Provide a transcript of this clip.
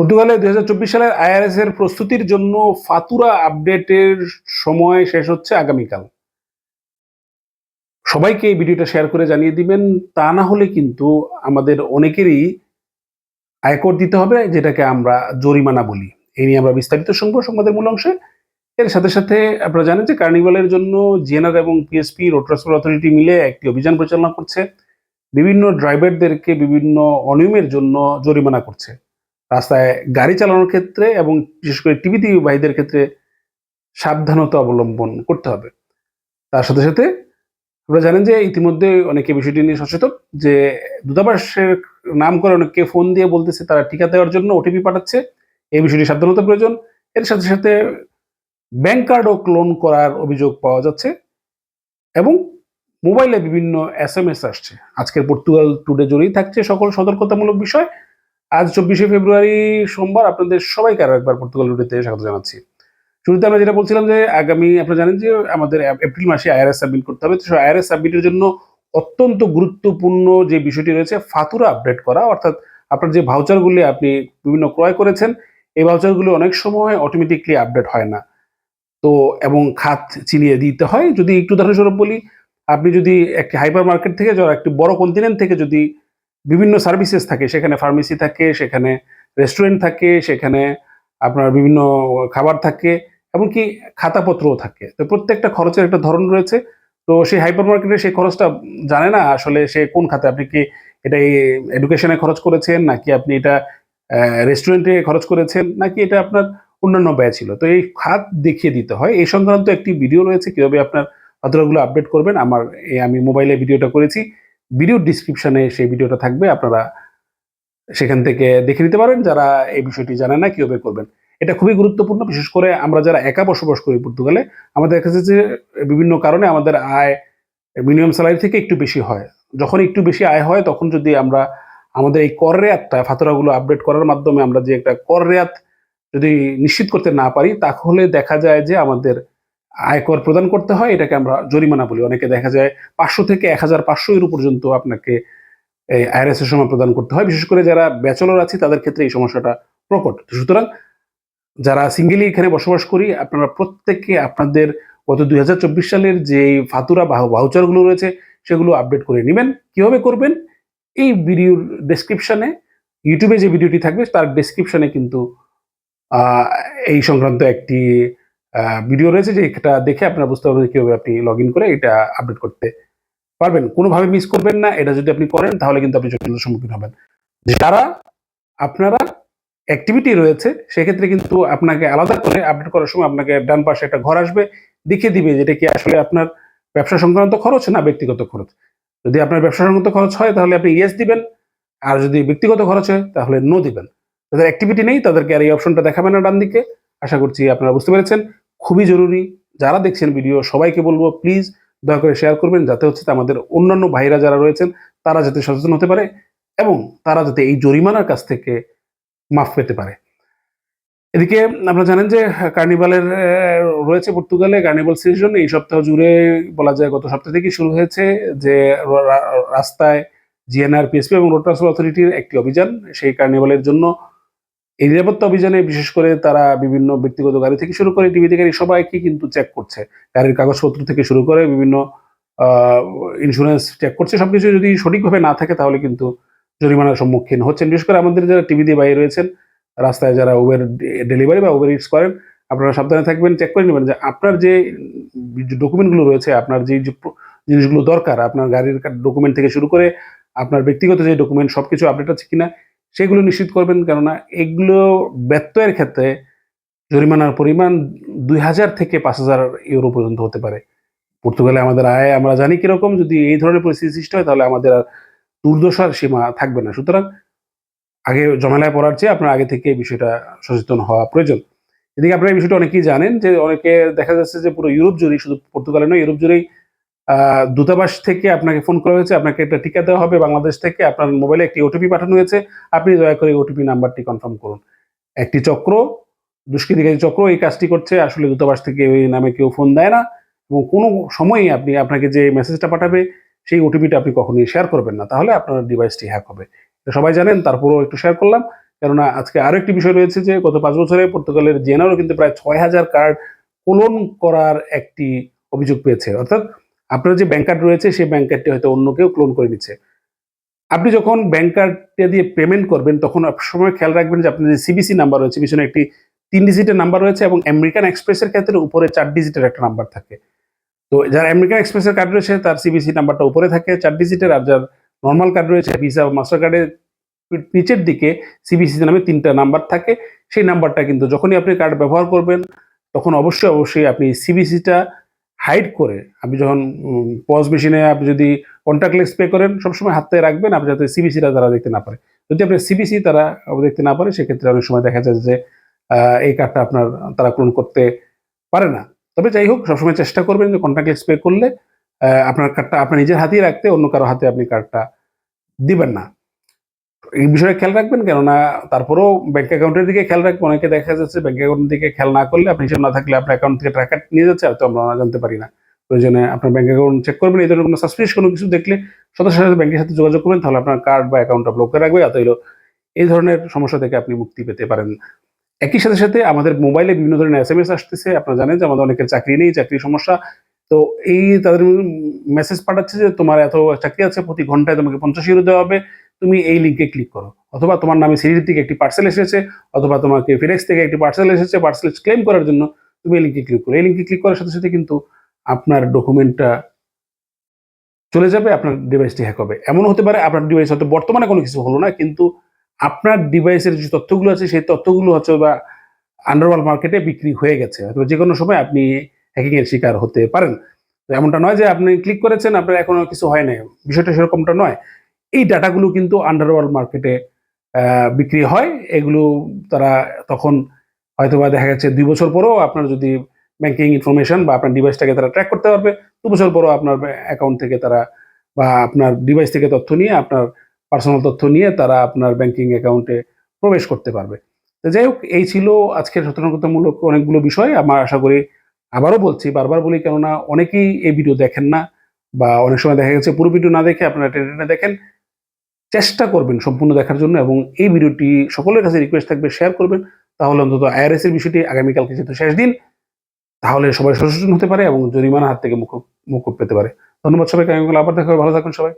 পর্তুগালে দুই হাজার চব্বিশ সালের আইআরএস এর প্রস্তুতির জন্য ফাতুরা আপডেটের সময় শেষ হচ্ছে আগামীকাল। সবাইকে এই ভিডিওটা শেয়ার করে জানিয়ে দিবেন, তা না হলে কিন্তু আমাদের অনেকেরই আয়কর দিতে হবে, যেটাকে আমরা জরিমানা বলি। এই নিয়ে আমরা বিস্তারিত শুনব সংবাদের মূল অংশে। এর সাথে সাথে আপনারা জানেন যে কার্নিভালের জন্য জিএনআর এবং পিএসপি রোড ট্রান্সপোর্ট অথরিটি মিলে একটি অভিযান পরিচালনা করছে। বিভিন্ন ড্রাইভারদেরকে বিভিন্ন অনিয়মের জন্য জরিমানা করছে। রাস্তায় গাড়ি চালানোর ক্ষেত্রে এবং বিশেষ করে টিভি ভাইদের ক্ষেত্রে সাবধানতা অবলম্বন করতে হবে। তার সাথে সাথে আপনারা জানেন যে ইতিমধ্যে অনেকে বিষয়টি নিয়ে সচেতন যে দূতাবাসের নাম করে অনেককে ফোন দিয়ে বলতেছে, তারা টিকা দেওয়ার জন্য ওটিপি পাঠাচ্ছে। এই বিষয়টি সাবধানতা প্রয়োজন। এর সাথে সাথে ব্যাংক কার্ডও ক্লোন করার অভিযোগ পাওয়া যাচ্ছে এবং মোবাইলে বিভিন্ন এস এম এস আসছে। আজকের পর্তুগাল টুডে জড়িয়ে থাকছে সকল সতর্কতামূলক বিষয়। আজ চব্বিশে ফেব্রুয়ারি সোমবার আপনাদের সবাইকে আরও একবার পর্তুগাল টুডেতে স্বাগত জানাচ্ছি। শুরুতে আমরা যেটা বলছিলাম যে আগামী, আপনারা জানেন যে আমাদের এপ্রিল মাসে আইআরএস সাবমিট করতে হবে। তো আইআরএস সাবমিটের জন্য অত্যন্ত গুরুত্বপূর্ণ যে বিষয়টি রয়েছে, ফাতুরা আপডেট করা। অর্থাৎ আপনার যে ভাউচারগুলি আপনি বিভিন্ন ক্রয় করেছেন, এই ভাউচারগুলি অনেক সময় অটোমেটিকলি আপডেট হয় না। তো, এবং খাত চিনিয়ে দিতে হয়। যদি একটু উদাহরণস্বরূপ বলি, আপনি যদি একটি হাইপার মার্কেট থেকে, যারা একটি বড় কন্টিনেন্ট থেকে যদি বিভিন্ন সার্ভিসেস থাকে। সেখানে ফার্মেসি থাকে, সেখানে রেস্টুরেন্ট থাকে, সেখানে আপনার বিভিন্ন খাবার থাকে, এমনকি খাতাপত্রও থাকে। তো প্রত্যেকটা খরচের একটা ধরন রয়েছে। তো সেই হাইপার মার্কেটে সেই খরচটা জানে না আসলে সে কোন খাতে আপনি কি এটা এডুকেশনে খরচ করেছেন, নাকি আপনি এটা রেস্টুরেন্টে খরচ করেছেন, নাকি এটা আপনার অন্যান্য ব্যয় ছিল। তো এই খাত দেখিয়ে দিতে হয়। এই সংক্রান্ত একটি ভিডিও রয়েছে। কীভাবে আপনার পাত্রগুলো আপডেট করবেন, আমার এই আমি মোবাইলে ভিডিওটা করেছি। ভিডিও ডিসক্রিপশনে সেই ভিডিওটা থাকবে, আপনারা সেখান থেকে দেখে নিতে পারেন যারা এই বিষয়টি জানেন না কীভাবে করবেন। এটা খুবই গুরুত্বপূর্ণ, বিশেষ করে আমরা যারা একা বসবাস করি পর্তুগালে, আমাদের কাছে যে বিভিন্ন কারণে আমাদের আয় মিনিমাম স্যালারি থেকে একটু বেশি হয়। যখন একটু বেশি আয় হয়, তখন যদি আমরা আমাদের এই কর রেয়াতটা, ফাতরাগুলো আপডেট করার মাধ্যমে আমরা যে একটা কর রেয়াত যদি নিশ্চিত করতে না পারি, তাহলে দেখা যায় যে আমাদের আয়কর প্রদান করতে হয়, এটাকে আমরা জরিমানা বলি। অনেকে দেখা যায় পাঁচশো থেকে এক হাজার পাঁচশো ইউরো পর্যন্ত আপনাকে এই আইআরএস এর সময় প্রদান করতে হয়। বিশেষ করে যারা ব্যাচেলর আছে, তাদের ক্ষেত্রে এই সমস্যাটা প্রকট। সুতরাং যারা সিঙ্গেলি এখানে বসবাস করি, আপনারা প্রত্যেককে আপনাদের গত দুই হাজার চব্বিশ সালের যে ফাতুরা ভাউচারগুলো রয়েছে, সেগুলো আপডেট করে নেবেন। কীভাবে করবেন? এই ভিডিওর ডেসক্রিপশনে ইউটিউবে যে ভিডিওটি থাকবে, তার ডেসক্রিপশনে কিন্তু এই সংক্রান্ত একটি ভিডিও রয়েছে যে এটা দেখে আপনারা বুঝতে পারবেন কীভাবে আপনি লগ করে এটা আপডেট করতে পারবেন। কোনোভাবে মিস করবেন না, এটা যদি আপনি করেন, তাহলে কিন্তু আপনি জটিলতার সম্মুখীন হবেন। যারা আপনারা অ্যাক্টিভিটি রয়েছে, সেক্ষেত্রে কিন্তু আপনাকে আলাদা করে আপডেট করার সময় আপনাকে ডান পাশে একটা ঘর আসবে, দেখিয়ে দিবে যেটা কি আসলে আপনার ব্যবসা সংক্রান্ত খরচ না ব্যক্তিগত খরচ। যদি আপনার ব্যবসা সংক্রান্ত খরচ হয়, তাহলে আপনি ইয়েস দিবেন। আর যদি ব্যক্তিগত খরচ হয়, তাহলে নো দিবেন। যাদের অ্যাক্টিভিটি নেই, তাদেরকে আর এই অপশনটা দেখাবেন না ডান দিকে আশা করছি আপনারা বুঝতে পেরেছেন। খুবই জরুরি। যারা দেখছেন ভিডিও সবাইকে বলব প্লিজ দয়া করে শেয়ার করবেন, যাতে হচ্ছে আমাদের অন্যান্য ভাইরা যারা রয়েছেন, তারা যাতে সচেতন হতে পারে এবং তারা যাতে এই জরিমানার কাছ থেকে মাফ পেতে পারে। এদিকে আপনারা জানেন যে কার্নিভালের রয়েছে পর্তুগালে কার্নিভাল সিজন এই সপ্তাহ জুড়ে বলা যায় গত সপ্তাহ থেকেই শুরু হয়েছে যে রাস্তায় জিএনআর পিএসপি এবং রোড ট্রান্সপোর্ট অথরিটির একটি অভিযান। সেই কার্নিভালের জন্য এই নিরাপত্তা অভিযানে বিশেষ করে তারা বিভিন্ন ব্যক্তিগত গাড়ি থেকে শুরু করে টিভি থেকে সবাইকে কিন্তু চেক করছে। গাড়ির কাগজপত্র থেকে শুরু করে বিভিন্ন ইন্স্যুরেন্স চেক করছে। সবকিছু যদি সঠিকভাবে না থাকে তাহলে কিন্তু জরিমানার সম্মুখীন হচ্ছেন। বিশেষ করে আমাদের যারা টিভি দিয়ে বাইরে রয়েছেন, রাস্তায় যারা উবের ডেলিভারি বা উবের ইটস করেন, আপনারা সাবধানে থাকবেন। চেক করে নেবেন যে আপনার যে ডকুমেন্টগুলো রয়েছে, আপনার যে জিনিসগুলো দরকার, আপনার গাড়ির ডকুমেন্ট থেকে শুরু করে আপনার ব্যক্তিগত যে ডকুমেন্ট সব কিছু আপডেট আছে কিনা সেগুলো নিশ্চিত করবেন কেননা এগুলো ব্যত্যয়ের ক্ষেত্রে জরিমানার পরিমাণ দুই হাজার থেকে পাঁচ হাজার ইউরো পর্যন্ত হতে পারে। পর্তুগালে আমাদের আয় আমরা জানি কীরকম, যদি এই ধরনের পরিস্থিতি সৃষ্টি হয় তাহলে আমাদের আর দুর্দশার সীমা থাকবে না। সুতরাং আগে জমালায় পড়ার চেয়ে আপনার আগে থেকে এই বিষয়টা সচেতন হওয়া প্রয়োজন। এদিকে আপনারা এই বিষয়টা অনেকেই জানেন যে অনেকে দেখা যাচ্ছে যে পুরো ইউরোপ জুড়েই, শুধু পর্তুগালে নয়, ইউরোপ জুড়েই দূতাবাস থেকে আপনাকে ফোন করা হয়েছে, আপনাকে একটা টিকা দেওয়া হবে বাংলাদেশ থেকে, আপনার মোবাইলে একটি ওটিপি পাঠানো হয়েছে, আপনি দয়া করে ওটিপি নাম্বারটি কনফার্ম করুন। একটি চক্র, দুষ্কৃতিকারী চক্র এই কাজটি করছে, আসলে দূতাবাস থেকে ওই নামে কেউ ফোন দেয় না, এবং কোনো সময়ই আপনি আপনাকে যে মেসেজটা পাঠাবে, সেই ওটিপিটা আপনি কখনোই শেয়ার করবেন না। তাহলে আপনার ডিভাইসটি হ্যাক হবে। সবাই জানেন, তারপরেও একটু শেয়ার করলাম, কেননা আজকে আরও একটি বিষয় রয়েছে যে, গত পাঁচ বছরে পর্তুগালের জেনারও কিন্তু প্রায় ছয় হাজার কার্ড কোলন করার একটি অভিযোগ পেয়েছে। অর্থাৎ আপনার যে ব্যাংক কার্ড রয়েছে, সেই ব্যাংক কার্ডটি হয়তো অন্য কেউ ক্লোন করে নিচ্ছে। আপনি যখন ব্যাংক কার্ডটা দিয়ে পেমেন্ট করবেন, তখন সময় খেয়াল রাখবেন যে আপনার যে সিবিসি নাম্বার রয়েছে, পিছনে একটি তিন ডিজিটের নাম্বার রয়েছে এবং আমেরিকান এক্সপ্রেসের ক্ষেত্রে উপরে চার ডিজিটের একটা নাম্বার থাকে। তো যার আমেরিকান এক্সপ্রেসের কার্ড রয়েছে, তার সিবিসি নাম্বারটা উপরে থাকে, চার ডিজিটের আর যার নর্মাল কার্ড রয়েছে ভিসা মাস্টার কার্ডের নিচের দিকে সিবিসি নামে তিনটা নাম্বার থাকে। সেই নাম্বারটা কিন্তু যখনই আপনি কার্ড ব্যবহার করবেন, তখন অবশ্যই অবশ্যই আপনি সিবিসিটা হাইড করে, আপনি যখন পজ মেশিনে আপনি যদি কন্ট্যাক্টলেস পে করেন, সবসময় হাতে রাখবেন, আপনি যাতে সিবিসিটা তারা দেখতে না পারে। যদি আপনি সিবিসি তারা দেখতে না পারে, সেক্ষেত্রে অনেক সময় দেখা যায় যে এই কার্ডটা আপনার তারা ক্লোন করতে পারে না। তবে যাই হোক, সবসময় চেষ্টা করবেন যে কন্ট্যাক্টলেস পে করলে আপনার কার্ডটা আপনার নিজের হাতেই রাখতে, অন্য কারও হাতে আপনি কার্ডটা দিবেন না। এই বিষয়ে খেয়াল রাখবেন, কেননা তারপরেও ব্যাংক অ্যাকাউন্টের দিকে খেয়াল রাখবেন। অনেকে দেখা যাচ্ছে ব্যাংক অ্যাকাউন্টের দিকে খেয়াল না করলে আপনি হিসাব না থাকলে আপনার অ্যাকাউন্ট থেকে টাকা নিয়ে যাচ্ছে, হয়তো আমরা না জানতে পারি না। প্রয়োজনে আপনার ব্যাংক অ্যাকাউন্ট চেক করবেন, এই ধরনের কোনো সাসপিস কোনো কিছু দেখলে সাথে সাথে ব্যাংকের সাথে যোগাযোগ করবেন, তাহলে আপনার কার্ড বা অ্যাকাউন্টটা ব্লক করে রাখবে অতএব এই ধরনের সমস্যা থেকে আপনি মুক্তি পেতে পারেন। একই সাথে সাথে আমাদের মোবাইলে বিভিন্ন ধরনের এস এম এস আসতেছে, আপনারা জানেন যে আমাদের অনেকের চাকরি নেই চাকরির সমস্যা। তো এই তাদের মেসেজ পাঠাচ্ছে যে, তোমার এত চাকরি আছে, প্রতি ঘন্টায় তোমাকে পঞ্চাশ ইউরো দেওয়া হবে। তুমি এই লিঙ্কে ক্লিক করো। অথবা তোমার নামে সিরিজ থেকে একটি পার্সেল এসেছে, অথবা তোমাকে ফিরেক্স থেকে একটি পার্সেল এসেছে পার্সেল ক্লেম করার জন্য তুমি এই লিঙ্কে ক্লিক করো। এই লিঙ্কে ক্লিক করার সাথে সাথে কিন্তু আপনার ডকুমেন্টটা চলে যাবে, আপনার ডিভাইসটি হ্যাক হবে। এমন হতে পারে আপনার ডিভাইস হয়তো বর্তমানে কোনো কিছু হলো না, কিন্তু আপনার ডিভাইসের যে তথ্যগুলো আছে, সেই তথ্যগুলো হচ্ছে বা আন্ডারওয়ার্ল্ড মার্কেটে বিক্রি হয়ে গেছে। অথবা যে কোনো সময় আপনি হ্যাকিংয়ের শিকার হতে পারেন। এমনটা নয় যে আপনি ক্লিক করেছেন, আপনার এখনও কিছু হয় নাই। বিষয়টা সেরকমটা নয়। এই ডাটাগুলো কিন্তু আন্ডারওয়ার্ল্ড মার্কেটে বিক্রি হয়। এগুলো তারা তখন হয়তোবা দেখা যাচ্ছে দুই বছর পরেও আপনার যদি ব্যাংকিং ইনফরমেশন বা আপনার ডিভাইসটাকে তারা ট্র্যাক করতে পারবে, দু বছর পরেও আপনার অ্যাকাউন্ট থেকে তারা বা আপনার ডিভাইস থেকে তথ্য নিয়ে, আপনার পার্সোনাল তথ্য নিয়ে তারা আপনার ব্যাংকিং অ্যাকাউন্টে প্রবেশ করতে পারবে। তো যাই হোক, এই ছিল আজকের সতর্কতামূলক অনেকগুলো বিষয়। আমার আশা করি আবারও বলছি, বারবার বলি, কেননা অনেকেই এই ভিডিও দেখেন না বা অনেক সময় দেখা গেছে পুরো ভিডিও না দেখে আপনারা টেনে দেখেন। চেষ্টা করবেন সম্পূর্ণ দেখার জন্য এবং এই ভিডিওটি সকলের কাছে রিকোয়েস্ট থাকবে শেয়ার করবেন। তাহলে অন্তত আইআরএস এর বিষয়টি আগামীকালকে যেহেতু শেষ দিন, তাহলে সবাই সচেতন হতে পারে এবং জরিমানা হাত থেকে মুখ মুখ পেতে পারে। ধন্যবাদ সবাইকে আগামীকাল আবার দেখা ভালো থাকুন সবাই।